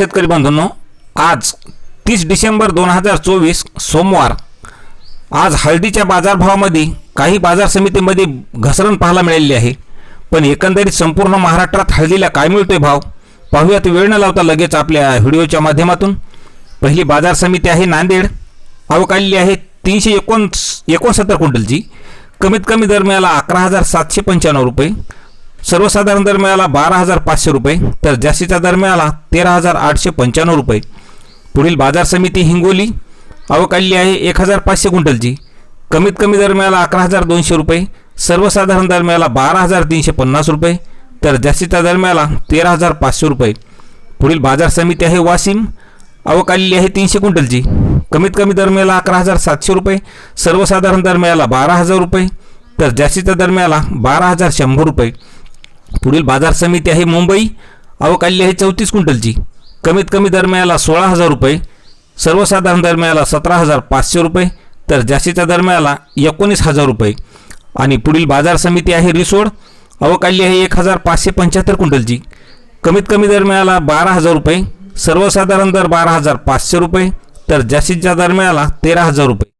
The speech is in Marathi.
शेतकरी बंधूंनो आज तीस डिसेंबर दोन हजार चोवीस सोमवार. आज हळदीच्या बाजारभावामध्ये काही बाजार समितीमध्ये घसरण पाहायला मिळालेली आहे. पण एकंदरीत संपूर्ण महाराष्ट्रात हळदीला काय मिळतोय भाव? पाहूयात वेळ न लावता लगेच आपल्या व्हिडिओच्या माध्यमातून. पहिली बाजार समिती आहे नांदेड. आवक आलेली आहे तीनशे एकोण एकोणसत्तर क्विंटलची. कमीत कमी दर मिळाला अकरा हजार सातशे पंच्याण्णव रुपये. सर्वसाधारण दर मिळाला बारा हजार पाचशे रुपये तर जास्तीचा दर मिळाला तेरा हजार आठशे पंच्याण्णव रुपये. पुढील बाजार समिती हिंगोली आवक आलेली आहे एक हजार पाचशे क्विंटलची कमीत कमी दर मिळाला अकरा हजार दोनशे रुपये सर्वसाधारण दर मिळाला बारा हजार तीनशे पन्नास रुपये तर जास्तीचा दर मिळाला तेरा हजार पाचशे रुपये. पुढील बाजार समिती आहे वाशिम आवक आलेली आहे तीनशे क्विंटलची कमीत कमी दर मिळाला अकरा हजार सातशे रुपये सर्वसाधारण दर मिळाला बारा हजार रुपये तर जास्तीचा दर मिळाला बारा हजार शंभर रुपये. पुढील बाजार समिती आहे मुंबई. आवक आलेली आहे चौतीस क्विंटलची. कमीत कमी दर मिळाला सोळा हजार रुपये. सर्वसाधारण दर मिळाला सतरा हजार पाचशे रुपये. तर जास्तीचा दर मिळाला एकोणीस हजार रुपये. आणि पुढील बाजार समिती आहे रिसोड. आवक आलेली आहे एक हजार पाचशे पंच्याहत्तर क्विंटलची. कमीत कमी दर मिळाला बारा हजार रुपये. सर्वसाधारण दर बारा हजार पाचशे रुपये. तर जास्तीचा दर मिळाला तेरा हजार रुपये.